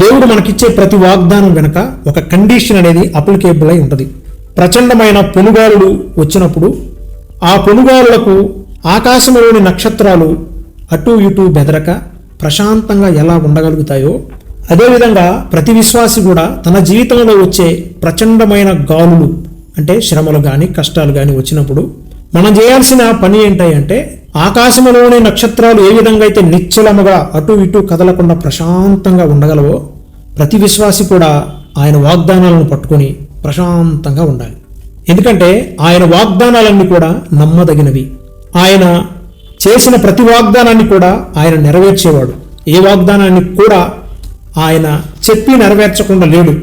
దేవుడు మనకిచ్చే ప్రతి వాగ్దానం వెనుక ఒక కండిషన్ అనేది అప్లికేబుల్ అయి ఉంటుంది. ప్రచండమైన పొనుగాలులు వచ్చినప్పుడు ఆ పొనుగాలులకు ఆకాశంలోని నక్షత్రాలు అటు ఇటు బెదరక ప్రశాంతంగా ఎలా ఉండగలుగుతాయో అదేవిధంగా ప్రతి విశ్వాసి కూడా తన జీవితంలో వచ్చే ప్రచండమైన గాలులు అంటే శ్రమలు కానీ కష్టాలు కానీ వచ్చినప్పుడు మనం చేయాల్సిన పని ఏంటంటే ఆకాశంలోని నక్షత్రాలు ఏ విధంగా అయితే నిశ్చలముగా అటు ఇటు కదలకుండా ప్రశాంతంగా ఉండగలవో ప్రతి విశ్వాసి కూడా ఆయన వాగ్దానాలను పట్టుకొని ప్రశాంతంగా ఉండాలి. ఎందుకంటే ఆయన వాగ్దానాలన్నీ కూడా నమ్మదగినవి. ఆయన చేసిన ప్రతి వాగ్దానాన్ని కూడా ఆయన నెరవేర్చేవాడు. ఏ వాగ్దానాన్ని కూడా ఆయన చెప్పి నెరవేర్చకుండా లేడు.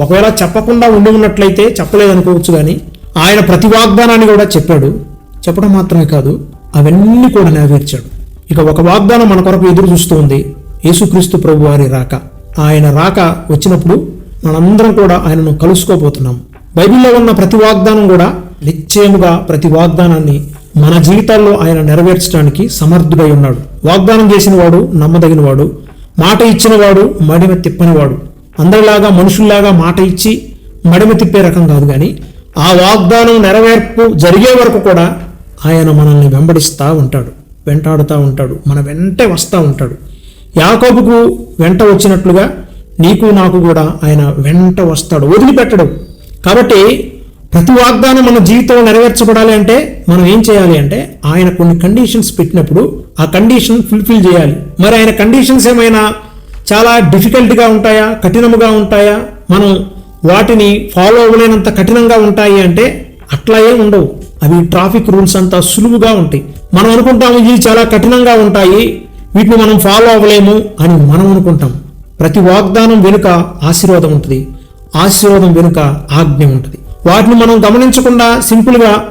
ఒకవేళ చెప్పకుండా ఉండి ఉన్నట్లయితే చెప్పలేదనుకోవచ్చు కానీ ఆయన ప్రతి వాగ్దానాన్ని కూడా చెప్పాడు. చెప్పడం మాత్రమే కాదు అవన్నీ కూడా నెరవేర్చాడు. ఇక ఒక వాగ్దానం మన కొరకు ఎదురు చూస్తూ ఉంది. యేసుక్రీస్తు ప్రభు వారి రాక. ఆయన రాక వచ్చినప్పుడు మనందరం కూడా ఆయనను కలుసుకోబోతున్నాం. బైబిల్లో ఉన్న ప్రతి వాగ్దానం కూడా నిశ్చయముగా ప్రతి వాగ్దానాన్ని మన జీవితాల్లో ఆయన నెరవేర్చడానికి సమర్థుడై ఉన్నాడు. వాగ్దానం చేసిన వాడు నమ్మదగినవాడు మాట ఇచ్చినవాడు మడిమ తిప్పనివాడు. అందరిలాగా మనుషుల్లాగా మాట ఇచ్చి మడిమ తిప్పే రకం కాదు కానీ ఆ వాగ్దానం నెరవేర్పు జరిగే వరకు కూడా ఆయన మనల్ని వెంబడిస్తూ ఉంటాడు వెంటాడుతూ ఉంటాడు మన వెంటే వస్తూ ఉంటాడు. యాకోబుకు వెంట వచ్చినట్లుగా నీకు నాకు కూడా ఆయన వెంట వస్తాడు వదిలిపెట్టడు. కాబట్టి ప్రతి వాగ్దానం మన జీవితంలో నెరవేర్చబడాలి అంటే మనం ఏం చేయాలి అంటే ఆయన కొన్ని కండిషన్స్ పెట్టినప్పుడు ఆ కండిషన్ ఫుల్ఫిల్ చేయాలి. మరి ఆయన కండిషన్స్ ఏమైనా చాలా డిఫికల్ట్గా ఉంటాయా కఠినముగా ఉంటాయా? మనం వాటిని ఫాలో అవ్వలేనంత కఠినంగా ఉంటాయి అంటే అట్లా ఏం ఉండవు. అవి ట్రాఫిక్ రూల్స్ అంతా సులువుగా ఉంటాయి. మనం అనుకుంటాము ఇవి చాలా కఠినంగా ఉంటాయి వీటిని మనం ఫాలో అవ్వలేము అని మనం అనుకుంటాం. ప్రతి వాగ్దానం వెనుక ఆశీర్వాదం ఉంటుంది. ఆశీర్వాదం వెనుక ఆజ్ఞ ఉంటుంది. వాటిని మనం గమనించకుండా సింపుల్గా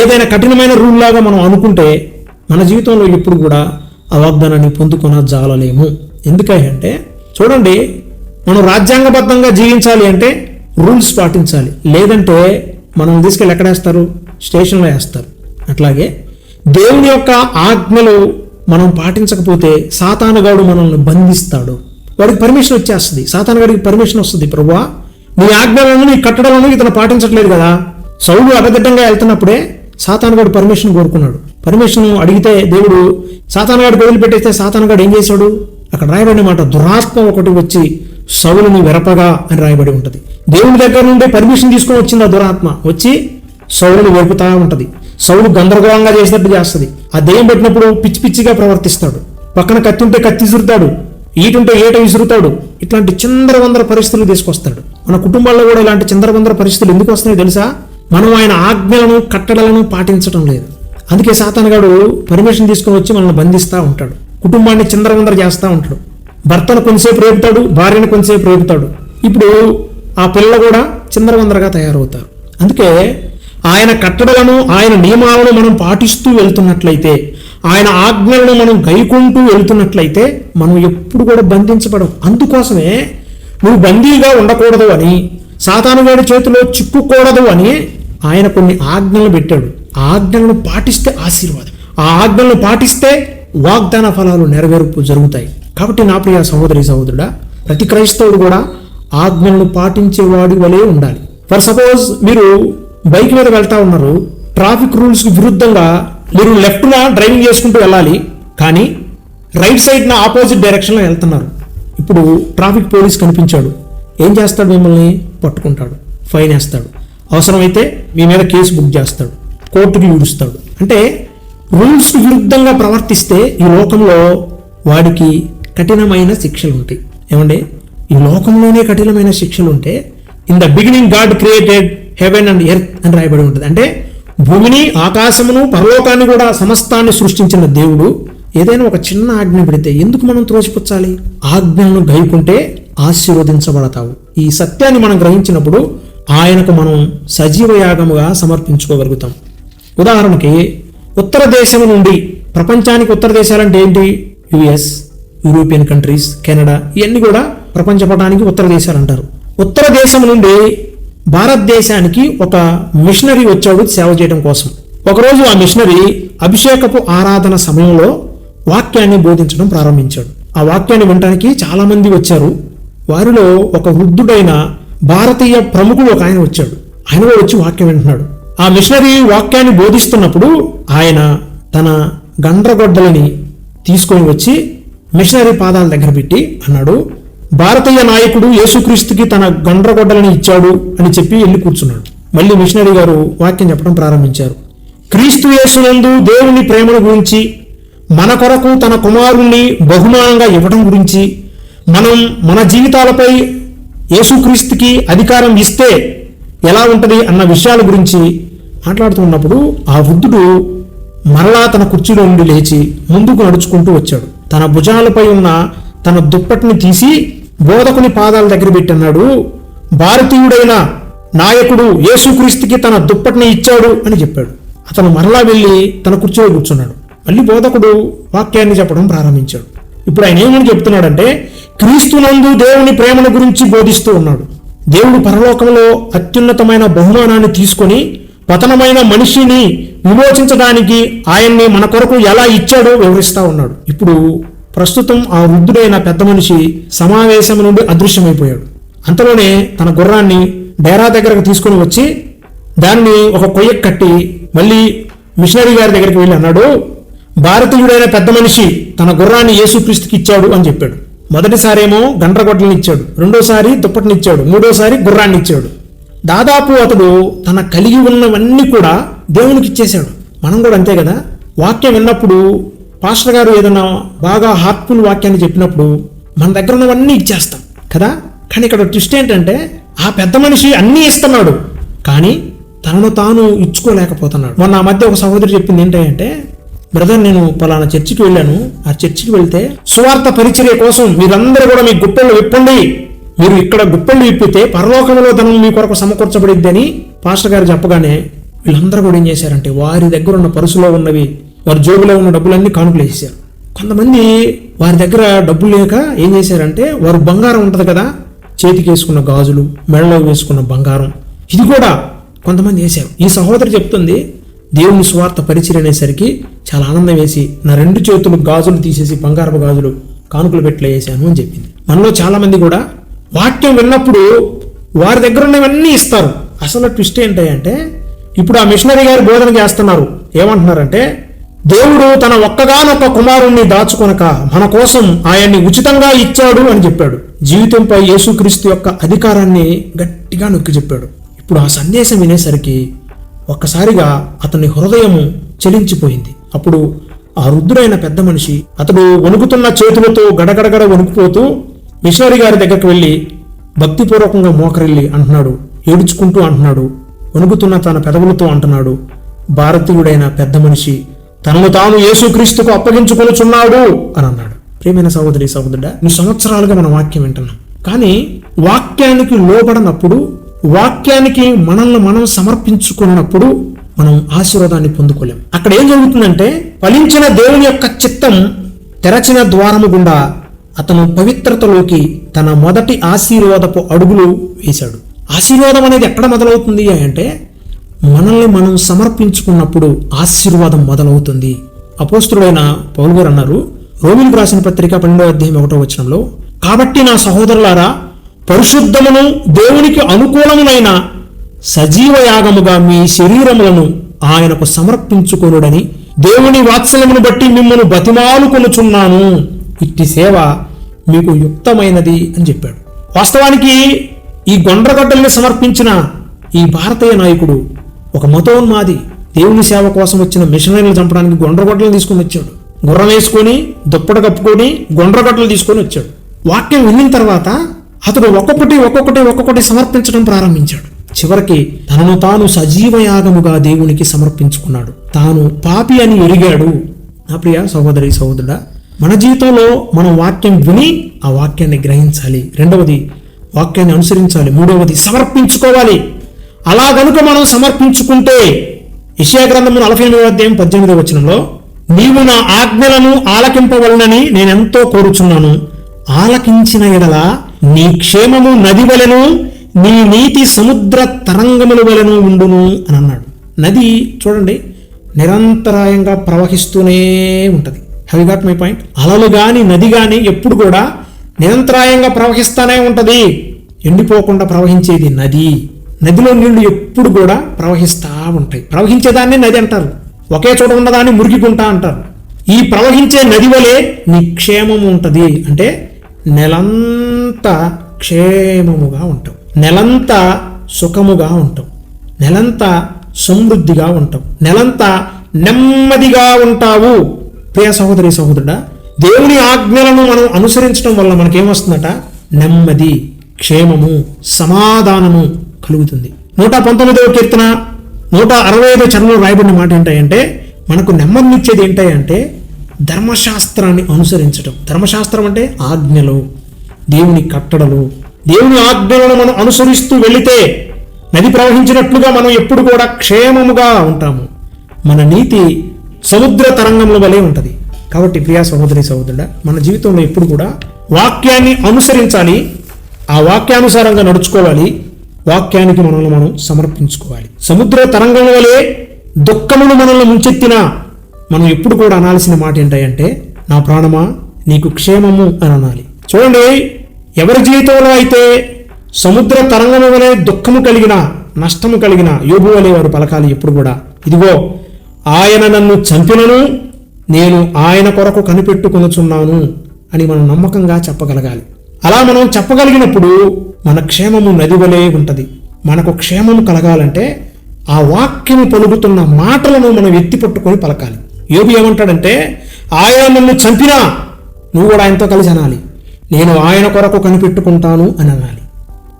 ఏదైనా కఠినమైన రూల్ లాగా మనం అనుకుంటే మన జీవితంలో ఎప్పుడు కూడా ఆ వాగ్దానాన్ని పొందుకొన జాలలేము. ఎందుకంటే చూడండి మనం రాజ్యాంగబద్ధంగా జీవించాలి అంటే రూల్స్ పాటించాలి. లేదంటే మనం తీసుకెళ్ళి ఎక్కడేస్తారు స్టేషన్లో వేస్తారు. అట్లాగే దేవుని యొక్క ఆజ్ఞలు మనం పాటించకపోతే సాతానుగాడు మనల్ని బంధిస్తాడు. వాడికి పర్మిషన్ వచ్చేస్తుంది. సాతానుగాడికి పర్మిషన్ వస్తుంది. ప్రభువా నీ ఆజ్ఞలను నీ కట్టడాలను ఇతను పాటించట్లేదు కదా. సౌలు అబద్ధంగా వెళ్తున్నప్పుడే సాతానుగాడు పర్మిషన్ కోరుకున్నాడు. పర్మిషన్ అడిగితే దేవుడు సాతానుగాడికి వదిలిపెట్టేస్తే సాతానుగాడు ఏం చేశాడు? అక్కడ రాయబడిన మాట దురాత్మ ఒకటి వచ్చి సౌలుని వెరపగా అని రాయబడి ఉంటుంది. దేవుని దగ్గర నుండి పర్మిషన్ తీసుకొని వచ్చింది ఆ దురాత్మ. వచ్చి సౌలుని వెరుపుతా ఉంటుంది. సౌలు గందరగోళంగా చేసినట్టు చేస్తుంది. ఆ దెయ్యం పెట్టినప్పుడు పిచ్చి పిచ్చిగా ప్రవర్తిస్తాడు. పక్కన కత్తి ఉంటే కత్తి విసురుతాడు ఈటుంటే ఏట విసురుతాడు ఇట్లాంటి చిందరవందర పరిస్థితులు తీసుకొస్తాడు. మన కుటుంబాల్లో కూడా ఇలాంటి చిందరవందర పరిస్థితులు ఎందుకు వస్తున్నాయో తెలుసా? మనం ఆయన ఆజ్ఞలను కట్టడలను పాటించడం లేదు. అందుకే సాతానగాడు పర్మిషన్ తీసుకొని వచ్చి మనల్ని బంధిస్తూ ఉంటాడు. కుటుంబాన్ని చిందరవందర చేస్తూ ఉంటాడు. భర్తను కొంతసేపు రేపుతాడు భార్యను కొంతసేపు రేపుతాడు. ఇప్పుడు ఆ పిల్లలు కూడా చిందరవందరగా తయారవుతారు. అందుకే ఆయన కట్టడలను ఆయన నియమాలను మనం పాటిస్తూ వెళ్తున్నట్లయితే ఆయన ఆజ్ఞలను మనం గైకుంటూ వెళ్తున్నట్లయితే మనం ఎప్పుడు కూడా బంధించబడం అందుకోసమే నువ్వు బందీగా ఉండకూడదు అని సాతానుగాడి చేతిలో చిక్కుకూడదు అని ఆయన కొన్ని ఆజ్ఞలు పెట్టాడు. ఆజ్ఞలను పాటిస్తే ఆశీర్వాదం. ఆ ఆజ్ఞలను పాటిస్తే వాగ్దాన ఫలాలు నెరవేర్పు జరుగుతాయి. కాబట్టి నా ప్రియ సహోదరి సహోదరుడా ప్రతి క్రైస్తవుడు కూడా ఆజ్ఞలను పాటించేవాడి వలె ఉండాలి. ఫర్ సపోజ్ మీరు బైక్ మీద వెళ్తా ఉన్నారు. ట్రాఫిక్ రూల్స్కి విరుద్ధంగా మీరు లెఫ్ట్న డ్రైవింగ్ చేసుకుంటూ వెళ్ళాలి. కానీ రైట్ సైడ్న ఆపోజిట్ డైరెక్షన్లో వెళ్తున్నారు. ఇప్పుడు ట్రాఫిక్ పోలీస్ కనిపించాడు. ఏం చేస్తాడు మిమ్మల్ని? పట్టుకుంటాడు. ఫైన్ వేస్తాడు. అవసరమైతే మీ మీద కేసు బుక్ చేస్తాడు. కోర్టుకి ఈడుస్తాడు అంటే రూల్స్కి విరుద్ధంగా ప్రవర్తిస్తే ఈ లోకంలో వాడికి కఠినమైన శిక్షలు ఉంటాయి. ఏమండి? ఈ లోకంలోనే కఠినమైన శిక్షలు ఉంటే in the beginning God created heaven and earth అని రాయబడి ఉంటుంది. అంటే భూమిని ఆకాశమును పరలోకాన్ని కూడా సమస్తాన్ని సృష్టించిన దేవుడు ఏదైనా ఒక చిన్న ఆజ్ఞ పెడితే ఎందుకు మనం త్రోసిపుచ్చాలి? ఆజ్ఞలను గైకుంటే ఆశీర్వదించబడతావు. ఈ సత్యాన్ని మనం గ్రహించినప్పుడు ఆయనకు మనం సజీవ యాగముగా సమర్పించుకోగలుగుతాం. ఉదాహరణకి ఉత్తర దేశం నుండి ప్రపంచానికి ఉత్తర దేశాలంటే ఏంటి? యుఎస్ యూరోపియన్ కంట్రీస్ కెనడా ఇవన్నీ కూడా ప్రపంచ పటానికి ఉత్తర దేశాలు అంటారు. ఉత్తర దేశం నుండి భారతదేశానికి ఒక మిషనరీ వచ్చాడు సేవ చేయడం కోసం. ఒకరోజు ఆ మిషనరీ అభిషేకపు ఆరాధన సమయంలో వాక్యాన్ని బోధించడం ప్రారంభించాడు. ఆ వాక్యాన్ని వినడానికి చాలా మంది వచ్చారు. వారిలో ఒక వృద్ధుడైన భారతీయ ప్రముఖుడు ఒక ఆయన వచ్చాడు. ఆయన కూడా వచ్చి వాక్యం వింటున్నాడు. ఆ మిషనరీ వాక్యాన్ని బోధిస్తున్నప్పుడు ఆయన తన గండ్రగొడ్డలని తీసుకొని వచ్చి మిషనరీ పాదాల దగ్గర పెట్టి అన్నాడు భారతీయ నాయకుడు యేసుక్రీస్తుకి తన గండ్రగొడ్డలని ఇచ్చాడు అని చెప్పి వెళ్ళి కూర్చున్నాడు. మళ్ళీ మిషనరీ గారు వాక్యం చెప్పడం ప్రారంభించారు. క్రీస్తు యేసునందు దేవుని ప్రేమను గురించి మన కొరకు తన కుమారుణ్ణి బహుమానంగా ఇవ్వడం గురించి మనం మన జీవితాలపై యేసుక్రీస్తుకి అధికారం ఇస్తే ఎలా ఉంటుంది అన్న విషయాల గురించి మాట్లాడుతున్నప్పుడు ఆ వృద్ధుడు మరలా తన కుర్చీలో నుండి లేచి ముందుకు నడుచుకుంటూ వచ్చాడు. తన భుజాలపై ఉన్న తన దుప్పటిని తీసి బోధకుని పాదాల దగ్గర పెట్టన్నాడు భారతీయుడైన నాయకుడు యేసుక్రీస్తుకి తన దుప్పటిని ఇచ్చాడు అని చెప్పాడు. అతను మరలా వెళ్ళి తన కుర్చీలో కూర్చున్నాడు. మళ్ళీ బోధకుడు వాక్యాన్ని చెప్పడం ప్రారంభించాడు. ఇప్పుడు ఆయన ఏమని చెప్తున్నాడంటే క్రీస్తునందు దేవుని ప్రేమను గురించి బోధిస్తూ ఉన్నాడు. దేవుడు పరలోకంలో అత్యున్నతమైన బహుమానాన్ని తీసుకొని పతనమైన మనిషిని విమోచించడానికి ఆయన్ని మన కొరకు ఎలా ఇచ్చాడో వివరిస్తూ ఉన్నాడు. ఇప్పుడు ప్రస్తుతం ఆ వృద్ధుడైన పెద్ద మనిషి సమావేశం నుండి అదృశ్యమైపోయాడు. అంతలోనే తన గుర్రాన్ని డేరా దగ్గరకు తీసుకుని వచ్చి దాన్ని ఒక కొయ్యకు కట్టి మళ్ళీ మిషనరీ గారి దగ్గరికి వెళ్ళి అన్నాడు భారతీయుడైన పెద్ద మనిషి తన గుర్రాన్ని యేసుక్రీస్తుకి ఇచ్చాడు అని చెప్పాడు. మొదటిసారేమో గండ్రగొడ్డని ఇచ్చాడు రెండోసారి దుప్పటిని ఇచ్చాడు మూడోసారి గుర్రాన్ని ఇచ్చాడు. దాదాపు అతడు తన కలిగి ఉన్నవన్నీ కూడా దేవునికి ఇచ్చేశాడు. మనం కూడా అంతే కదా? వాక్యం విన్నప్పుడు పాస్టర్ గారు ఏదైనా బాగా హార్ట్ఫుల్ వాక్యాన్ని చెప్పినప్పుడు మన దగ్గర ఉన్నవన్నీ ఇచ్చేస్తాం కదా? కానీ ఇక్కడ ట్విస్ట్ ఏంటంటే ఆ పెద్ద మనిషి అన్నీ ఇస్తున్నాడు కానీ తనను తాను ఇచ్చుకోలేకపోతున్నాడు. మొన్న ఆ మధ్య ఒక సహోదరి చెప్పింది ఏంటంటే బ్రదర్ నేను పలానా చర్చికి వెళ్ళాను. ఆ చర్చికి వెళ్తే సువార్త పరిచర్య కోసం మీరందరూ కూడా మీ గుప్పెళ్ళు విప్పండి. మీరు ఇక్కడ గుప్పెళ్ళు విప్పితే పరలోకంలో ధనం మీ కొరకు సమకూర్చబడిద్ది అని పాస్టర్ గారు చెప్పగానే వీళ్ళందరూ కూడా ఏం చేశారంటే వారి దగ్గర ఉన్న పరుసులో ఉన్నవి వారి జోబులో ఉన్న డబ్బులన్నీ కానుకలు వేసేసారు కొంతమంది వారి దగ్గర డబ్బులు లేక ఏం చేశారంటే వారు బంగారం ఉంటుంది కదా చేతికి వేసుకున్న గాజులు మెడలో వేసుకున్న బంగారం ఇది కూడా కొంతమంది వేశారు. ఈ సహోదరి చెప్తుంది దేవుని స్వార్థ పరిచయం అనేసరికి చాలా ఆనందం వేసి నా రెండు చేతులు గాజులు తీసేసి బంగారపు గాజులు కానుకలు పెట్ల వేసాను అని చెప్పింది. మనలో చాలామంది కూడా వాక్యం విన్నప్పుడు వారి దగ్గర ఉన్నవన్నీ ఇస్తారు. అసలు ట్విస్ట్ ఏంటంటే ఇప్పుడు ఆ మిషనరీ గారు బోధన చేస్తున్నారు. ఏమంటున్నారంటే దేవుడు తన ఒక్కగానొక్క కుమారుణ్ణి దాచుకొనక మన కోసం ఆయన్ని ఉచితంగా ఇచ్చాడు అని చెప్పాడు. జీవితంపై యేసుక్రీస్తు యొక్క అధికారాన్ని గట్టిగా నొక్కి చెప్పాడు. ఇప్పుడు ఆ సందేశం వినేసరికి ఒక్కసారిగా అతని హృదయము చెలించిపోయింది. అప్పుడు ఆ వృద్ధుడైన పెద్ద మనిషి అతడు వణుకుతున్న చేతులతో గడగడగడ వణుకుపోతూ మిషనరీ గారి దగ్గరికి వెళ్ళి భక్తిపూర్వకంగా మోకరిల్లి అంటున్నాడు ఏడుచుకుంటూ అంటున్నాడు వణుకుతున్న తన పెదవులతో అంటున్నాడు భారతీయుడైన పెద్ద మనిషి తనను తాను యేసుక్రీస్తుకు అప్పగించుకొనుచున్నాడు అని అన్నాడు. ప్రేమైన సహోదరి సహోదరుడా ఈ సంవత్సరాలుగా మన వాక్యం వింటున్నాం. కానీ వాక్యానికి లోబడినప్పుడు వాక్యానికి మనల్ని మనం సమర్పించుకున్నప్పుడు మనం ఆశీర్వాదాన్ని పొందుకోలేం. అక్కడ ఏం జరుగుతుందంటే ఫలించిన దేవుని యొక్క చిత్తం తెరచిన ద్వారము గుండా అతను పవిత్రతలోకి తన మొదటి ఆశీర్వాదపు అడుగులు వేశాడు. ఆశీర్వాదం అనేది ఎక్కడ మొదలవుతుంది అంటే మనల్ని మనం సమర్పించుకున్నప్పుడు ఆశీర్వాదం మొదలవుతుంది. అపోస్తుడైన పౌలు గారు అన్నారు రోమిలకు రాసిన పత్రిక పన్నెండో అధ్యాయం ఒకటో వచనంలో కాబట్టి నా సహోదరులారా పరిశుద్ధమును దేవునికి అనుకూలమునైన సజీవ యాగముగా మీ శరీరములను ఆయనకు సమర్పించుకొనుడని దేవుని వాత్సల్యమును బట్టి మిమ్మల్ని బతిమాలుకొనుచున్నాను. ఇట్టి సేవ మీకు యుక్తమైనది అని చెప్పాడు. వాస్తవానికి ఈ గొండ్రగడ్డల్ని సమర్పించిన ఈ భారతీయ నాయకుడు ఒక మతోన్మాది దేవుని సేవ కోసం వచ్చిన మిషనరీలు చంపడానికి గొండ్రగొడ్డలు తీసుకొని వచ్చాడు. గుర్రం వేసుకొని దుప్పట కప్పుకొని గొండ్రగొడ్డలు తీసుకొని వచ్చాడు. వాక్యం విన్న తర్వాత అతడు ఒక్కొక్కటి ఒక్కొక్కటి ఒక్కొక్కటి సమర్పించడం ప్రారంభించాడు. చివరికి తనను తాను సజీవ యాగముగా దేవునికి సమర్పించుకున్నాడు. తాను పాపి అని ఎరిగాడు. నా ప్రియ సహోదరి సహోదరుడా మన జీవితంలో మనం వాక్యం విని ఆ వాక్యాన్ని గ్రహించాలి. రెండవది వాక్యాన్ని అనుసరించాలి. మూడవది సమర్పించుకోవాలి. అలా గనుక మనం సమర్పించుకుంటే ఇషయా గ్రంథము నలభై ఎనిమిది అధ్యాయం పద్దెనిమిది వచనంలో నీవు నా ఆజ్ఞలను ఆలకింపవలనని నేనెంతో కోరుచున్నాను. ఆలకించిన ఎడల నీ క్షేమము నది వలెను నీ నీతి సముద్ర తరంగముల వలెను ఉండును అని అన్నాడు. నది చూడండి నిరంతరాయంగా ప్రవహిస్తూనే ఉంటుంది. హ్యావ్ గాట్ మై పాయింట్ అలలు కానీ నది కానీ ఎప్పుడు కూడా నిరంతరాయంగా ప్రవహిస్తానే ఉంటుంది. ఎండిపోకుండా ప్రవహించేది నది. నదిలో నీళ్ళు ఎప్పుడు కూడా ప్రవహిస్తూ ఉంటాయి. ప్రవహించేదాన్ని నది అంటారు. ఒకే చోట ఉన్నదాన్ని మురిగికుంటా అంటారు. ఈ ప్రవహించే నది వలె నిక్షేమము ఉంటుంది. అంటే నెలంతా క్షేమముగా ఉంటాం. నెలంతా సుఖముగా ఉంటాం. నెలంతా సమృద్ధిగా ఉంటాం. నెలంతా నెమ్మదిగా ఉంటావు. ప్రియ సహోదరి సహోదరుడా దేవుని ఆజ్ఞలను మనం అనుసరించడం వల్ల మనకేమొస్తుందట నెమ్మది క్షేమము సమాధానము కలుగుతుంది. నూట పంతొమ్మిదవ కీర్తన నూట అరవై ఐదో చరణంలో రాయబడిన మాట ఏంటంటే మనకు నెమ్మదినిచ్చేది ఏంటంటే ధర్మశాస్త్రాన్ని అనుసరించడం ధర్మశాస్త్రం అంటే ఆజ్ఞలు దేవుని కట్టడలు. దేవుని ఆజ్ఞలను మనం అనుసరిస్తూ వెళితే నది ప్రవహించినట్లుగా మనం ఎప్పుడు కూడా క్షేమముగా ఉంటాము. మన నీతి సముద్ర తరంగముల వలె ఉంటుంది. కాబట్టి ప్రియా సహోదరి సహోదరుడ మన జీవితంలో ఎప్పుడు కూడా వాక్యాన్ని అనుసరించాలి ఆ వాక్యానుసారంగా నడుచుకోవాలి వాక్యానికి మనల్ని మనం సమర్పించుకోవాలి. సముద్ర తరంగం వలె దుఃఖమును మనల్ని ముంచెత్తిన మనం ఎప్పుడు కూడా అనాల్సిన మాట ఏంటంటే నా ప్రాణమా నీకు క్షేమము అని అనాలి. చూడండి ఎవరి జీవితంలో అయితే సముద్ర తరంగము వలె దుఃఖము కలిగిన నష్టము కలిగిన యోగు వలె వారు పలకాలి ఎప్పుడు కూడా ఇదిగో ఆయన నన్ను చంపినను నేను ఆయన కొరకు కనిపెట్టుకొనుచున్నాను అని మనం నమ్మకంగా చెప్పగలగాలి. అలా మనం చెప్పగలిగినప్పుడు మన క్షేమము నది వలె ఉంటుంది. మనకు క్షేమము కలగాలంటే ఆ వాక్యము పలుకుతున్న మాటలను మనం ఎత్తి పట్టుకొని పలకాలి. యోబు ఏమంటాడంటే ఆయన నన్ను చంపినా నువ్వు కూడా ఆయనతో కలిసి అనాలి. నేను ఆయన కొరకు కనిపెట్టుకుంటాను అని అనాలి.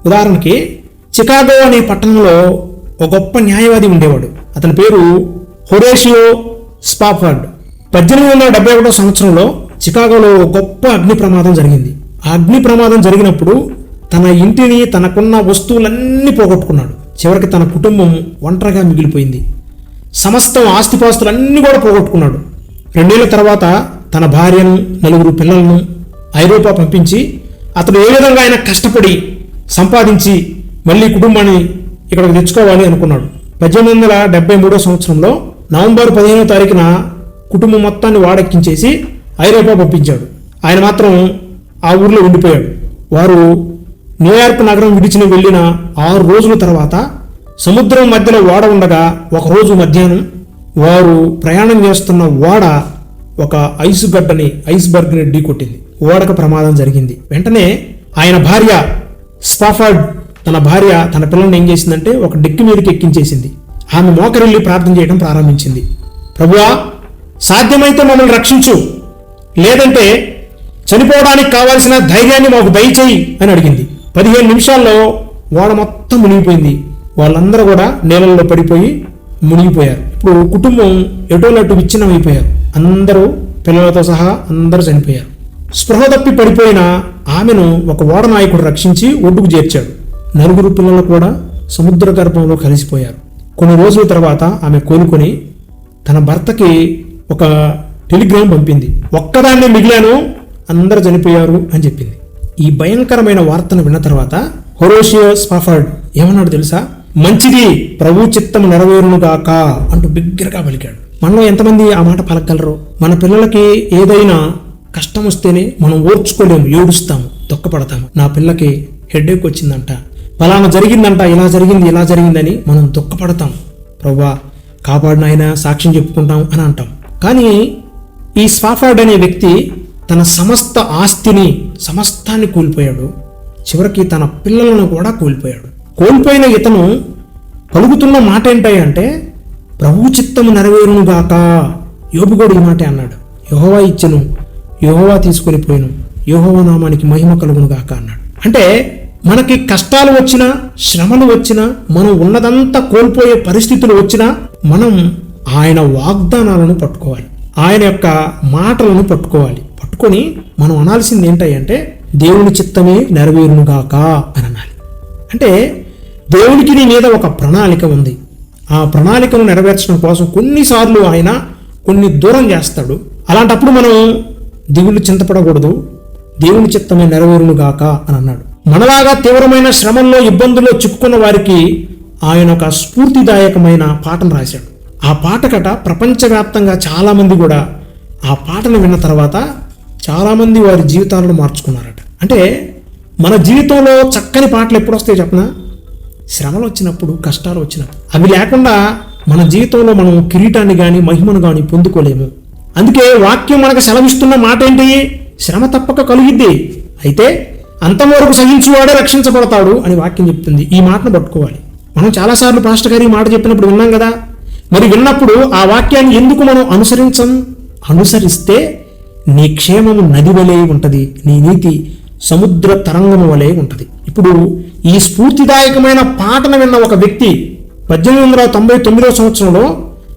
ఉదాహరణకి చికాగో అనే పట్టణంలో ఒక గొప్ప న్యాయవాది ఉండేవాడు. అతని పేరు హొరేషియో స్పాఫర్డ్. పద్దెనిమిది వందల డెబ్బై ఒకటో సంవత్సరంలో చికాగోలో ఒక గొప్ప అగ్ని ప్రమాదం జరిగింది. ఆ అగ్ని ప్రమాదం జరిగినప్పుడు తన ఇంటిని తనకున్న వస్తువులన్నీ పోగొట్టుకున్నాడు. చివరికి తన కుటుంబం ఒంటరిగా మిగిలిపోయింది. సమస్తం ఆస్తిపాస్తులన్నీ కూడా పోగొట్టుకున్నాడు. రెండేళ్ళ తర్వాత తన భార్యను నలుగురు పిల్లలను ఐరోపా పంపించి అతడు ఏ విధంగా ఆయన కష్టపడి సంపాదించి మళ్ళీ కుటుంబాన్ని ఇక్కడికి తెచ్చుకోవాలి అనుకున్నాడు. పద్దెనిమిది వందల డెబ్బై మూడో సంవత్సరంలో నవంబర్ పదిహేనో తారీఖున కుటుంబం మొత్తాన్ని వాడెక్కించేసి ఐరోపా పంపించాడు. ఆయన మాత్రం ఆ ఊర్లో ఉండిపోయాడు. వారు న్యూయార్క్ నగరం విడిచిన వెళ్ళిన ఆరు రోజుల తర్వాత సముద్రం మధ్యలో ఓడ ఉండగా ఒక రోజు మధ్యాహ్నం వారు ప్రయాణం చేస్తున్న ఓడ ఒక ఐస్ గడ్డని ఐస్బర్గ్ని ఢీకొట్టింది ఓడకు ప్రమాదం జరిగింది. వెంటనే ఆయన భార్య స్పాఫర్డ్ తన భార్య తన పిల్లల్ని ఏం చేసిందంటే ఒక డిక్కి మీదకి ఎక్కించేసింది. ఆమె మోకరిల్లి ప్రార్థన చేయడం ప్రారంభించింది. ప్రభువా సాధ్యమైతే మమ్మల్ని రక్షించు. లేదంటే చనిపోవడానికి కావాల్సిన ధైర్యాన్ని మాకు దయచేయి అని అడిగింది. పదిహేను నిమిషాల్లో ఓడ మొత్తం మునిగిపోయింది. వాళ్ళందరూ కూడా నీళ్ళల్లో పడిపోయి మునిగిపోయారు. ఇప్పుడు కుటుంబం ఎటోలట్టు విచ్ఛిన్నమైపోయారు. అందరూ పిల్లలతో సహా అందరూ చనిపోయారు. స్పృహ తప్పి పడిపోయిన ఆమెను ఒక ఓడ నాయకుడు రక్షించి ఒడ్డుకు చేర్చాడు. నలుగురు పిల్లలు కూడా సముద్ర గర్భంలో కలిసిపోయారు. కొన్ని రోజుల తర్వాత ఆమె కోలుకొని తన భర్తకి ఒక టెలిగ్రామ్ పంపింది. ఒక్కదాన్నే మిగిలాను అందరు చనిపోయారు అని చెప్పింది. ఈ భయంకరమైన వార్తను విన్న తర్వాత హొరోషియో స్పాఫర్డ్ ఏమన్నాడు తెలుసా? మంచిది ప్రభు చిత్తము నెరవేరునుగాక అంటూ బిగ్గరగా పలికాడు. మనలో ఎంతమంది ఆ మాట పలకగలరు? మన పిల్లలకి ఏదైనా కష్టం వస్తేనే మనం ఓర్చుకోలేము ఏడుస్తాము దుఃఖపడతాము. నా పిల్లకి హెడేక్ వచ్చిందంట. ఫలానా జరిగిందంట ఇలా జరిగింది ఇలా జరిగిందని మనం దుఃఖపడతాం. ప్రవ్వా కాపాడిన ఆయన సాక్ష్యం చెప్పుకుంటాం అని అంటాం. కానీ ఈ స్వాఫర్డ్ అనే వ్యక్తి తన సమస్త ఆస్తిని సమస్తాన్ని కోల్పోయాడు. చివరికి తన పిల్లలను కూడా కోల్పోయాడు. కోల్పోయిన ఇతను పలుకుతున్న మాట ఏంటంటే ప్రభు చిత్తము నెరవేరునుగాక యోబుగోడు ఈ మాటే అన్నాడు. యహోవా ఇచ్చను యహోవా తీసుకొని పోయిను యహోవా నామానికి మహిమ కలుగును గాక అన్నాడు. అంటే మనకి కష్టాలు వచ్చినా శ్రమలు వచ్చినా మనం ఉన్నదంతా కోల్పోయే పరిస్థితులు వచ్చినా మనం ఆయన వాగ్దానాలను పట్టుకోవాలి. ఆయన యొక్క మాటలను పట్టుకోవాలి. పెట్టుకొని మనం అనాల్సింది ఏంటంటే దేవుని చిత్తమే నెరవేరునుగాక అని అనాలి. అంటే దేవునికి నీ మీద ఒక ప్రణాళిక ఉంది. ఆ ప్రణాళికను నెరవేర్చడం కోసం కొన్నిసార్లు ఆయన కొన్ని దూరం చేస్తాడు. అలాంటప్పుడు మనం దిగులు చింతపడకూడదు. దేవుని చిత్తమే నెరవేరును గాక అని అన్నాడు. మనలాగా తీవ్రమైన శ్రమంలో ఇబ్బందుల్లో చిక్కుకున్న వారికి ఆయన ఒక స్ఫూర్తిదాయకమైన పాటను రాశాడు. ఆ పాటకట ప్రపంచవ్యాప్తంగా చాలామంది కూడా ఆ పాటను విన్న తర్వాత చాలామంది వారి జీవితాలను మార్చుకున్నారట. అంటే మన జీవితంలో చక్కని పాటలు ఎప్పుడు వస్తాయి చెప్పనా? శ్రమలు వచ్చినప్పుడు కష్టాలు వచ్చినప్పుడు. అవి లేకుండా మన జీవితంలో మనం కిరీటాన్ని కానీ మహిమను కానీ పొందుకోలేము. అందుకే వాక్యం మనకు సెలవిస్తున్న మాట ఏంటి? శ్రమ తప్పక కలుగుద్ది. అయితే అంతవరకు సహించువాడే రక్షించబడతాడు అని వాక్యం చెప్తుంది. ఈ మాటను పట్టుకోవాలి. మనం చాలాసార్లు పాస్టర్ గారి మాట చెప్పినప్పుడు విన్నాం కదా? మరి విన్నప్పుడు ఆ వాక్యాన్ని ఎందుకు మనం అనుసరించం? అనుసరిస్తే నీ క్షేమము నది వలె ఉంటుంది నీ నీతి సముద్ర తరంగము వలె ఉంటుంది. ఇప్పుడు ఈ స్ఫూర్తిదాయకమైన పాటను విన్న ఒక వ్యక్తి పద్దెనిమిది వందల తొంభై తొమ్మిదవ సంవత్సరంలో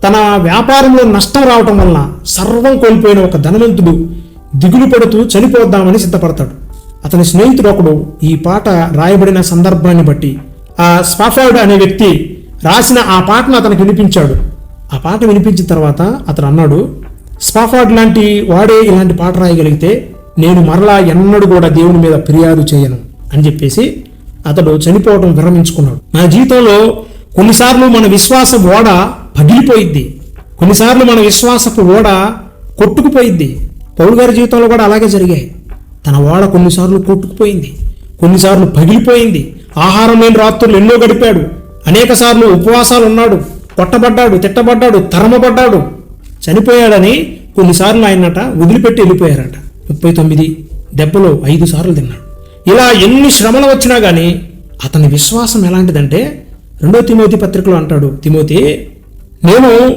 తన వ్యాపారంలో నష్టం రావటం వలన సర్వం కోల్పోయిన ఒక ధనవంతుడు దిగులు పడుతూ చనిపోద్దామని సిద్ధపడతాడు. అతని స్నేహితుడు ఒకడు ఈ పాట రాయబడిన సందర్భాన్ని బట్టి ఆ స్పాఫర్డ్ అనే వ్యక్తి రాసిన ఆ పాటను అతనికి వినిపించాడు. ఆ పాట వినిపించిన తర్వాత అతను అన్నాడు స్పాఫర్డ్ లాంటి వాడే ఇలాంటి పాట రాయగలిగితే నేను మరలా ఎన్నడూ కూడా దేవుని మీద ఫిర్యాదు చేయను అని చెప్పేసి అతడు చనిపోవడం విరమించుకున్నాడు. మన జీవితంలో కొన్నిసార్లు మన విశ్వాస ఓడ పగిలిపోయిద్ది. కొన్నిసార్లు మన విశ్వాసపు ఓడ కొట్టుకుపోయిద్ది. పౌలు గారి జీవితంలో కూడా అలాగే జరిగాయి. తన ఓడ కొన్నిసార్లు కొట్టుకుపోయింది. కొన్నిసార్లు పగిలిపోయింది. ఆహారం లేని రాత్రులు ఎన్నో గడిపాడు. అనేక సార్లు ఉపవాసాలు ఉన్నాడు కొట్టబడ్డాడు తిట్టబడ్డాడు తరమబడ్డాడు. చనిపోయాడని కొన్నిసార్లు ఆయనట వదిలిపెట్టి వెళ్ళిపోయారట. ముప్పై తొమ్మిది దెబ్బలో ఐదు సార్లు తిన్నాడు. ఇలా ఎన్ని శ్రమలు వచ్చినా కానీ అతని విశ్వాసం ఎలాంటిదంటే రెండో తిమోతి పత్రికలో అంటాడు తిమోతి నేను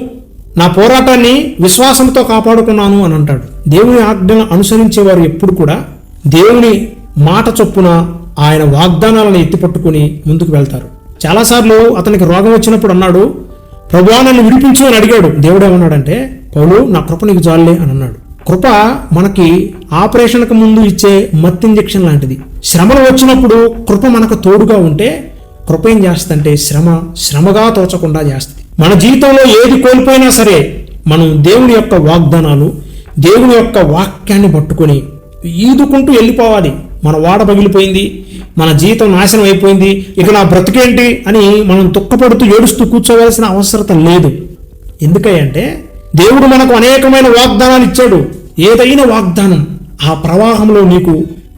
నా పోరాటాన్ని విశ్వాసంతో కాపాడుకున్నాను అని అంటాడు. దేవుని ఆజ్ఞను అనుసరించేవారు ఎప్పుడు కూడా దేవుని మాట చొప్పున ఆయన వాగ్దానాలను ఎత్తిపట్టుకుని ముందుకు వెళ్తారు. చాలాసార్లు అతనికి రోగం వచ్చినప్పుడు అన్నాడు ప్రభువా నన్ను విడిపించు అని అడిగాడు. దేవుడు ఏమన్నాడంటే పౌలు నా కృప నీకు జాలే అని అన్నాడు. కృప మనకి ఆపరేషన్కు ముందు ఇచ్చే మత్ ఇంజెక్షన్ లాంటిది. శ్రమలు వచ్చినప్పుడు కృప మనకు తోడుగా ఉంటే కృప ఏం చేస్తుందంటే శ్రమ శ్రమగా తోచకుండా చేస్తుంది. మన జీవితంలో ఏది కోల్పోయినా సరే మనం దేవుని యొక్క వాగ్దానాలు దేవుని యొక్క వాక్యాన్ని పట్టుకొని ఈదుకుంటూ వెళ్ళిపోవాలి. మన వాడ పగిలిపోయింది మన జీవితం నాశనం అయిపోయింది ఇక నా బ్రతికేంటి అని మనం దుఃఖపడుతూ ఏడుస్తూ కూర్చోవలసిన అవసరత లేదు. ఎందుకంటే దేవుడు మనకు అనేకమైన వాగ్దానాలు ఇచ్చాడు. ఏదైనా వాగ్దానం ఆ ప్రవాహంలో నీకు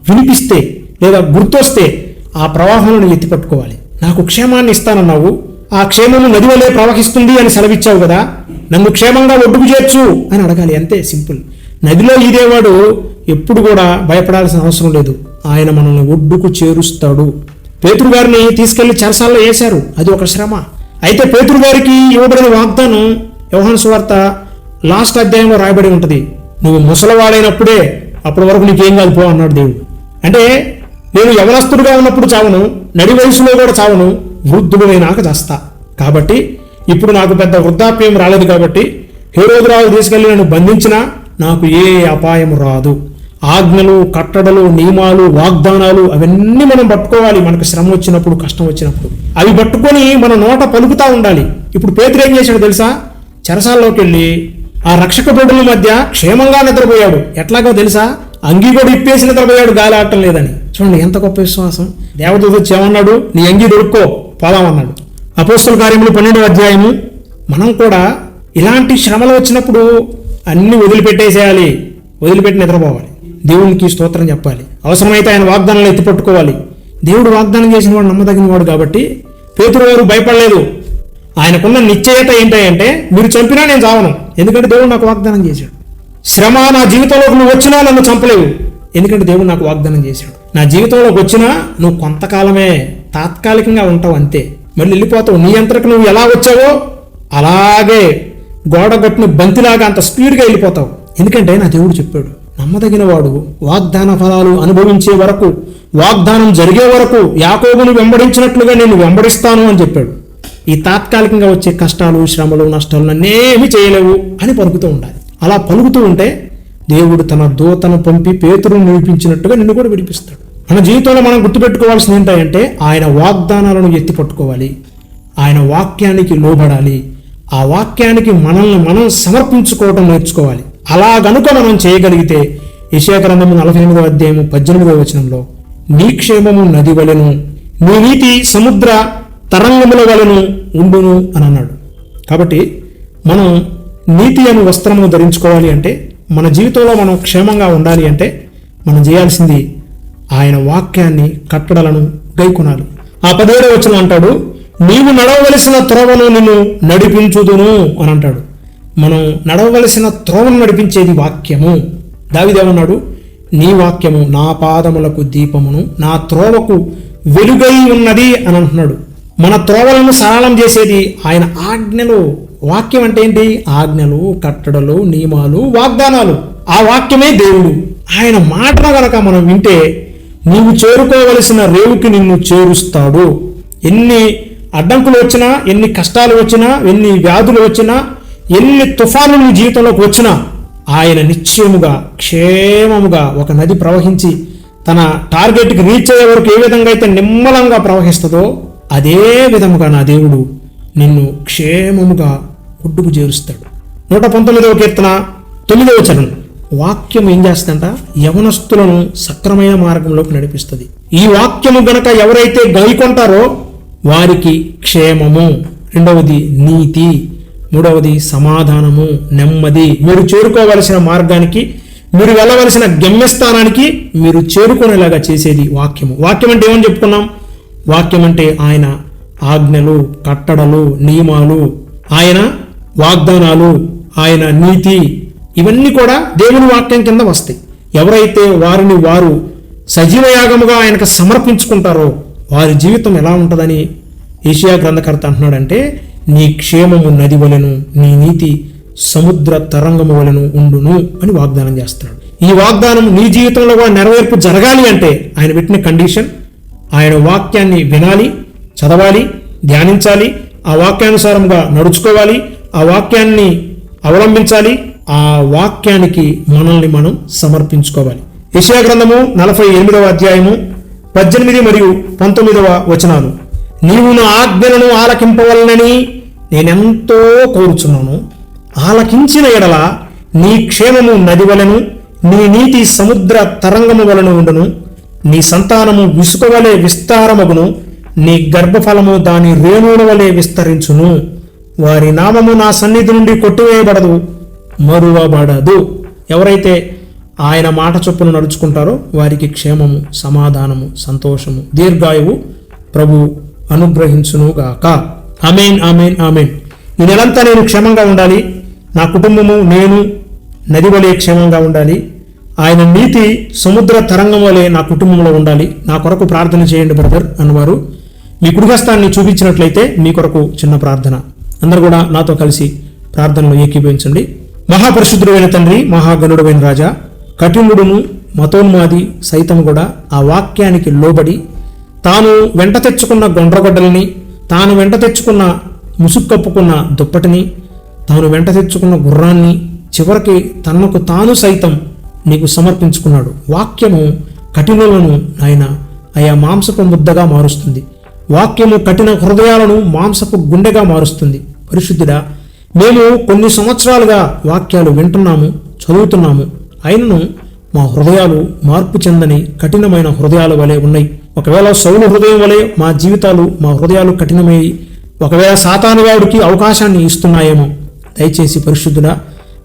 వినిపిస్తే లేదా గుర్తొస్తే ఆ ప్రవాహంలో నువ్వు ఎత్తిపట్టుకోవాలి. నాకు క్షేమాన్ని ఇస్తానన్నావు ఆ క్షేమము నది వలె ప్రవహిస్తుంది అని సెలవిచ్చావు కదా నన్ను క్షేమంగా ఒడ్డుకు చేర్చు అని అడగాలి. అంతే సింపుల్. నదిలో ఈదేవాడు ఎప్పుడు కూడా భయపడాల్సిన అవసరం లేదు. ఆయన మనల్ని ఒడ్డుకు చేరుస్తాడు. పేతురు గారిని తీసుకెళ్ళి చెరసాల్లో వేశారు. అది ఒక శ్రమ. అయితే పేతురు గారికి ఇవ్వబడిన వాగ్దానం యోహన్ సువార్త లాస్ట్ అధ్యాయంలో రాయబడి ఉంటుంది. నువ్వు ముసలవాడైనప్పుడే అప్పటి వరకు నీకేం కాదు పో అన్నాడు దేవుడు. అంటే నేను యవనస్తుడిగా ఉన్నప్పుడు చావను నడి వయసులో కూడా చావను వృద్ధుడైనాక చేస్తా కాబట్టి ఇప్పుడు నాకు పెద్ద వృద్ధాప్యం రాలేదు కాబట్టి హేరోదురావు తీసుకెళ్ళి నన్ను బంధించినా నాకు ఏ అపాయం రాదు. ఆజ్ఞలు కట్టడలు నియమాలు వాగ్దానాలు అవన్నీ మనం పట్టుకోవాలి. మనకు శ్రమ వచ్చినప్పుడు కష్టం వచ్చినప్పుడు. అవి పట్టుకొని మన నోట పలుకుతా ఉండాలి. ఇప్పుడు పేతురు ఏం చేశాడు తెలుసా? చెరసాల్లోకి వెళ్ళి ఆ రక్షక బిడ్డల మధ్య క్షేమంగా నిద్రపోయాడు. ఎట్లాగో తెలుసా? అంగీ కూడా ఇప్పేసి నిద్రపోయాడు గాలి ఆడటం లేదని. చూడండి ఎంత గొప్ప విశ్వాసం. దేవదూత వచ్చి ఏమన్నాడు? నీ అంగీ దొరుక్కో పోదామన్నాడు అపోస్తుల కార్యములు పన్నెండవ అధ్యాయము. మనం కూడా ఇలాంటి శ్రమలు వచ్చినప్పుడు అన్ని వదిలిపెట్టేసేయాలి. వదిలిపెట్టి నిద్రపోవాలి. దేవునికి స్తోత్రం చెప్పాలి. అవసరమైతే ఆయన వాగ్దానాలు ఎత్తిపట్టుకోవాలి. దేవుడు వాగ్దానం చేసిన వాడు నమ్మదగిన వాడు కాబట్టి పేతురు గారు భయపడలేదు. ఆయనకున్న నిశ్చయత ఏంటంటే మీరు చంపినా నేను చావను. ఎందుకంటే దేవుడు నాకు వాగ్దానం చేశాడు. శ్రమ నా జీవితంలోకి నువ్వు వచ్చినా నన్ను చంపలేవు. ఎందుకంటే దేవుడు నాకు వాగ్దానం చేశాడు. నా జీవితంలోకి వచ్చినా నువ్వు కొంతకాలమే తాత్కాలికంగా ఉంటావు అంతే. మళ్ళీ వెళ్ళిపోతావు. నీ అంతరకు నువ్వు ఎలా వచ్చావో అలాగే గోడ గట్టిన బంతిలాగా అంత స్పీడ్గా వెళ్ళిపోతావు. ఎందుకంటే నా దేవుడు చెప్పాడు. నమ్మదగినవాడు. వాగ్దాన ఫలాలు అనుభవించే వరకు వాగ్దానం జరిగే వరకు యాకోబును వెంబడించినట్లుగా నేను వెంబడిస్తాను అని చెప్పాడు. ఈ తాత్కాలికంగా వచ్చే కష్టాలు శ్రమలు నష్టాలు నన్నేమి చేయలేవు అని పలుకుతూ ఉండాలి. అలా పలుకుతూ ఉంటే దేవుడు తన దూతను పంపి పేతురును నిరూపించినట్టుగా నిన్ను కూడా విడిపిస్తాడు. మన జీవితంలో మనం గుర్తుపెట్టుకోవాల్సింది ఏంటంటే ఆయన వాగ్దానాలను ఎత్తి పట్టుకోవాలి. ఆయన వాక్యానికి లోబడాలి. ఆ వాక్యానికి మనల్ని మనం సమర్పించుకోవటం నేర్చుకోవాలి. అలా గనుక మనం చేయగలిగితే యశాగ్రంథము నలభై ఎనిమిదవ అధ్యాయము పద్దెనిమిదవ వచనంలో నీ క్షేమము నది వలెను నీ నీతి సముద్ర తరంగముల వలెను ఉండును అని అన్నాడు. కాబట్టి మనం నీతి అను వస్త్రమును ధరించుకోవాలి అంటే మన జీవితంలో మనం క్షేమంగా ఉండాలి అంటే మనం చేయాల్సింది ఆయన వాక్యాన్ని కట్టడలను గైకొనాలి. ఆ పదిహేడవ వచ్చిన అంటాడు నీవు నడవవలసిన త్రోవను నిన్ను నడిపించుదును అని అంటాడు. మనం నడవవలసిన త్రోవను నడిపించేది వాక్యము. దావిదేమన్నాడు నీ వాక్యము నా పాదములకు దీపమును నా త్రోవకు వెలుగై ఉన్నది అని అంటున్నాడు. మన త్రోవలను సరళం చేసేది ఆయన ఆజ్ఞలు. వాక్యం అంటే ఏంటి? ఆజ్ఞలు కట్టడలు నియమాలు వాగ్దానాలు. ఆ వాక్యమే దేవుడు. ఆయన మాటను గనక మనం వింటే నీవు చేరుకోవలసిన రేవుకి నిన్ను చేరుస్తాడు. ఎన్ని అడ్డంకులు వచ్చినా ఎన్ని కష్టాలు వచ్చినా ఎన్ని వ్యాధులు వచ్చినా ఎన్ని తుఫానులు నీ జీవితంలోకి వచ్చినా ఆయన నిశ్చయముగా క్షేమముగా ఒక నది ప్రవహించి తన టార్గెట్కి రీచ్ అయ్యే వరకు ఏ విధంగా అయితే నిమ్మలంగా ప్రవహిస్తుందో అదే విధముగా నా దేవుడు నిన్ను క్షేమముగా ఒడ్డుకు చేరుస్తాడు. నూట పంతొమ్మిదవ కీర్తన తొమ్మిదవ చరణం. వాక్యం ఏం చేస్తుందంట? యవనస్తులను సక్రమైన మార్గంలోకి నడిపిస్తుంది. ఈ వాక్యము గనక ఎవరైతే గైకొంటారో వారికి క్షేమము. రెండవది నీతి. మూడవది సమాధానము నెమ్మది. మీరు చేరుకోవలసిన మార్గానికి మీరు వెళ్ళవలసిన గమ్యస్థానానికి మీరు చేరుకునేలాగా చేసేది వాక్యము. వాక్యం అంటే ఏమని చెప్పుకున్నాం? వాక్యం అంటే ఆయన ఆజ్ఞలు కట్టడలు నియమాలు ఆయన వాగ్దానాలు ఆయన నీతి. ఇవన్నీ కూడా దేవుని వాక్యం కింద వస్తాయి. ఎవరైతే వారిని వారు సజీవయాగముగా ఆయనకు సమర్పించుకుంటారో వారి జీవితం ఎలా ఉంటుందని ఏషియా గ్రంథకర్త అంటున్నాడంటే నీ క్షేమము నది వలెను నీ నీతి సముద్ర తరంగము వలెను ఉండును అని వాగ్దానం చేస్తున్నాడు. ఈ వాగ్దానం నీ జీవితంలో కూడా నెరవేర్పు జరగాలి అంటే ఆయన పెట్టిన కండిషన్ ఆయన వాక్యాన్ని వినాలి చదవాలి ధ్యానించాలి ఆ వాక్యానుసారంగా నడుచుకోవాలి ఆ వాక్యాన్ని అవలంబించాలి ఆ వాక్యానికి మనల్ని మనం సమర్పించుకోవాలి. యెషయా గ్రంథము నలభై ఎనిమిదవ అధ్యాయము పద్దెనిమిది మరియు పంతొమ్మిదవ వచనాలు. నీవు నా ఆజ్ఞలను ఆలకింపవలనని నేనెంతో కోరుచున్నాను. ఆలకించిన ఎడల నీ క్షేమము నది వలెను నీ నీతి సముద్ర తరంగము వలన ఉండును. నీ సంతానము విసుక వలె విస్తారమగును నీ గర్భఫలము దాని రేణువుల వలె విస్తరించును. వారి నామము నా సన్నిధి నుండి కొట్టివేయబడదు మరువబడదు. ఎవరైతే ఆయన మాట చొప్పున నడుచుకుంటారో వారికి క్షేమము సమాధానము సంతోషము దీర్ఘాయువు ప్రభు అనుగ్రహించునుగాక. Amen amen amen. ఈ నెలంతా నేను క్షేమంగా ఉండాలి. నా కుటుంబము నేను నది వలె క్షేమంగా ఉండాలి. ఆయన నీతి సముద్ర తరంగం వలె నా కుటుంబంలో ఉండాలి. నా కొరకు ప్రార్థన చేయండి బ్రదర్ అన్నవారు. మీ కుడిహస్తాన్ని చూపించినట్లయితే మీ కొరకు చిన్న ప్రార్థన. అందరు కూడా నాతో కలిసి ప్రార్థనలో ఏకీభవించండి. మహాపరిశుద్ధుడైన తండ్రి మహాగణుడైన రాజా కఠినుడును మతోన్మాది సైతం కూడా ఆ వాక్యానికి లోబడి తాను వెంట తెచ్చుకున్న గొండ్రగొడ్డల్ని తాను వెంట తెచ్చుకున్న ముసుగు కప్పుకున్న దుప్పటిని తాను వెంట తెచ్చుకున్న గుర్రాన్ని చివరికి తనకు తాను సైతం నీకు సమర్పించుకున్నాడు. వాక్యము కఠినలను ఆయన ఆయా మాంసపు ముద్దగా మారుస్తుంది. వాక్యము కఠిన హృదయాలను మాంసపు గుండెగా మారుస్తుంది. పరిశుద్ధుడా మేము కొన్ని సంవత్సరాలుగా వాక్యాలు వింటున్నాము చదువుతున్నాము. అయినను మా హృదయాలు మార్పు చెందని కఠినమైన హృదయాల వలె ఉన్నాయి. ఒకవేళ సౌలు హృదయం వలె మా జీవితాలు మా హృదయాలు కఠినమై ఒకవేళ సాతానుగాడికి అవకాశాన్ని ఇస్తున్నాయేమో దయచేసి పరిశుద్ధుడా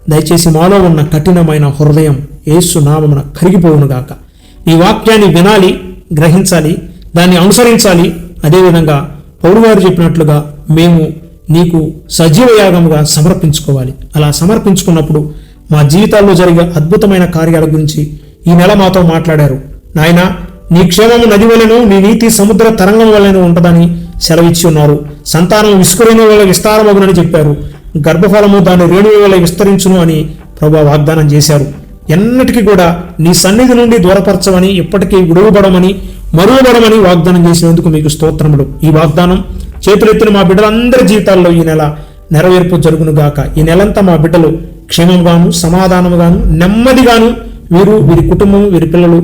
దయచేసి మాలో ఉన్న కఠినమైన హృదయం ఏసు నామమున కరిగిపోవునుగాక ఈ వాక్యాన్ని వినాలి గ్రహించాలి దాన్ని అనుసరించాలి. అదేవిధంగా పౌరువారు చెప్పినట్లుగా మేము నీకు సజీవ యాగముగా సమర్పించుకోవాలి. అలా సమర్పించుకున్నప్పుడు మా జీవితాల్లో జరిగే అద్భుతమైన కార్యాల గురించి ఈ నెల మాతో మాట్లాడారు. నాయనా నీ క్షేమము నది వలెను నీ నీతి సముద్ర తరంగం వలెను ఉంటుందని సెలవిచ్చి ఉన్నారు సంతానం విస్కురేణు వల్ల విస్తారమగునని చెప్పారు. గర్భఫలము దాని రేణువు వల్ల విస్తరించును అని ప్రభు వాగ్దానం చేశారు. ఎన్నటికీ కూడా నీ సన్నిధి నుండి దూరపరచమని ఇప్పటికీ విడువబడమని మరువబడమని వాగ్దానం చేసినందుకు మీకు స్తోత్రములు. ఈ వాగ్దానం చేతులెత్తిన మా బిడ్డలందరి జీవితాల్లో ఈ నెల నెరవేర్పు జరుగునుగాక. ఈ నెలంతా మా బిడ్డలు క్షేమంగాను సమాధానముగాను నెమ్మదిగాను వీరు వీరి కుటుంబం వీరి పిల్లలు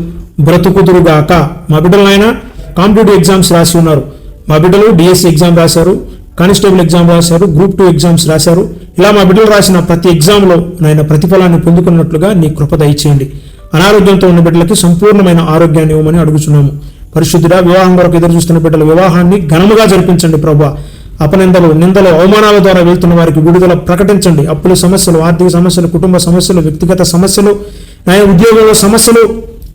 బ్రతుకుదురుగాక. మా బిడ్డలైనా కాంపిటేటివ్ ఎగ్జామ్స్ రాసి ఉన్నారు. మా బిడ్డలు డిఎస్సి ఎగ్జామ్ రాశారు కానిస్టేబుల్ ఎగ్జామ్ రాశారు గ్రూప్ టూ ఎగ్జామ్స్ రాశారు. ఇలా మా బిడ్డలు రాసిన ప్రతి ఎగ్జామ్లో నాయన ప్రతిఫలాన్ని పొందుకున్నట్లుగా నీ కృప దయచేయండి. అనారోగ్యంతో ఉన్న బిడ్డలకి సంపూర్ణమైన ఆరోగ్యాన్ని ఇవ్వమని అడుగుచున్నాము. పరిశుద్ధుడా వివాహం వరకు ఎదురు చూస్తున్న బిడ్డల వివాహాన్ని ఘనముగా జరిపించండి ప్రభా. అపనిందలు నిందలు అవమానాల ద్వారా వెళ్తున్న వారికి విడుదల ప్రకటించండి. అప్పుల సమస్యలు ఆర్థిక సమస్యలు కుటుంబ సమస్యలు వ్యక్తిగత సమస్యలు నాయ ఉద్యోగంలో సమస్యలు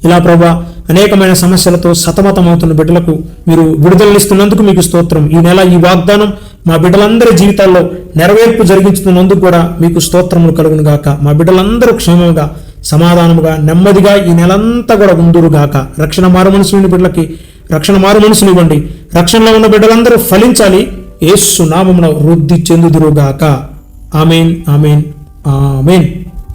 ఇలా ప్రభా అనేకమైన సమస్యలతో సతమతమవుతున్న బిడ్డలకు మీరు విడుదలనిస్తున్నందుకు మీకు స్తోత్రం. ఈ నెల ఈ వాగ్దానం మా బిడ్డలందరి జీవితాల్లో నెరవేర్పు జరిగించుతున్నందుకు కూడా మీకు స్తోత్రములు కలుగును గాక మా బిడ్డలందరూ క్షేమంగా సమాధానముగా నెమ్మదిగా ఈ నెలంతా కూడా ఉందురు గాక రక్షణ మారు మనసుని బిడ్డలకి రక్షణ మారు మనసునివ్వండి రక్షణలో ఉన్న బిడ్డలందరూ ఫలించాలి. ఏసు నామమున వృద్ధి చెందుదురుగాక. Amen amen amen.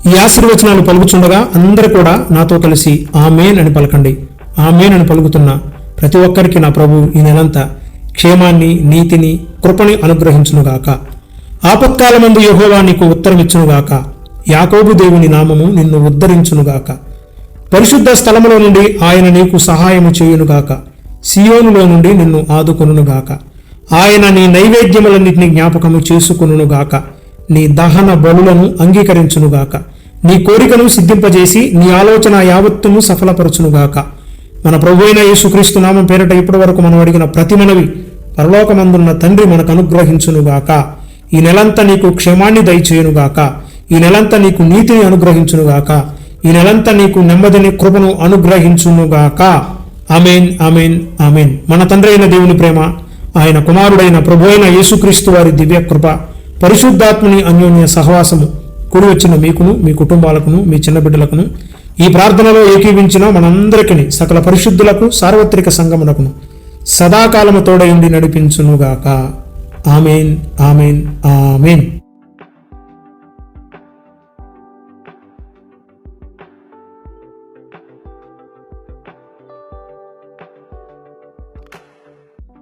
ఈ ఆశీర్వచనాలు పలుకుచుండగా అందరూ కూడా నాతో కలిసి ఆమెన్ అని పలకండి. ఆమెన్ అని పలుకుతున్న ప్రతి ఒక్కరికి నా ప్రభు ఈ నెలంతా క్షేమాన్ని నీతిని కృపని అనుగ్రహించునుగాక ఆపత్కాలమందు యహోవా నీకు ఉత్తరమిచ్చునుగాక యాకోబు దేవుని నామము నిన్ను ఉద్ధరించునుగాక పరిశుద్ధ స్థలములో నుండి ఆయన నీకు సహాయము చేయునుగాక సియోనులో నుండి నిన్ను ఆదుకొనుగాక ఆయన నీ నైవేద్యములన్నింటినీ జ్ఞాపకము చేసుకొనుగాక నీ దహన బలులను అంగీకరించునుగాక. నీ కోరికను సిద్ధింపజేసి నీ ఆలోచన యావత్తును సఫలపరచునుగాక. మన ప్రభు అయిన యేసుక్రీస్తు నామం పేరట ఇప్పటి వరకు మనం అడిగిన ప్రతి మనవి పరలోకమందున్న తండ్రి మనకు అనుగ్రహించునుగాక. ఈ నెలంతా నీకు క్షేమాన్ని దయచేయునుగాక. ఈ నెలంతా నీకు నీతిని అనుగ్రహించునుగాక. ఈ నెలంతా నీకు నెమ్మదిని కృపను అనుగ్రహించునుగాక. Amen amen amen. మన తండ్రి అయిన దేవుని ప్రేమ ఆయన కుమారుడైన ప్రభు అయిన యేసుక్రీస్తు వారి దివ్య కృప పరిశుద్ధాత్మని అన్యోన్య సహవాసము కూడి వచ్చిన మీకును మీ కుటుంబాలకును మీ చిన్న బిడ్డలకును ఈ ప్రార్థనలో ఏకీవించిన మనందరికీ సకల పరిశుద్ధులకు సార్వత్రిక సంగమునకును సదాకాలము తోడయుండి నడిపించునుగాక. Amen amen amen.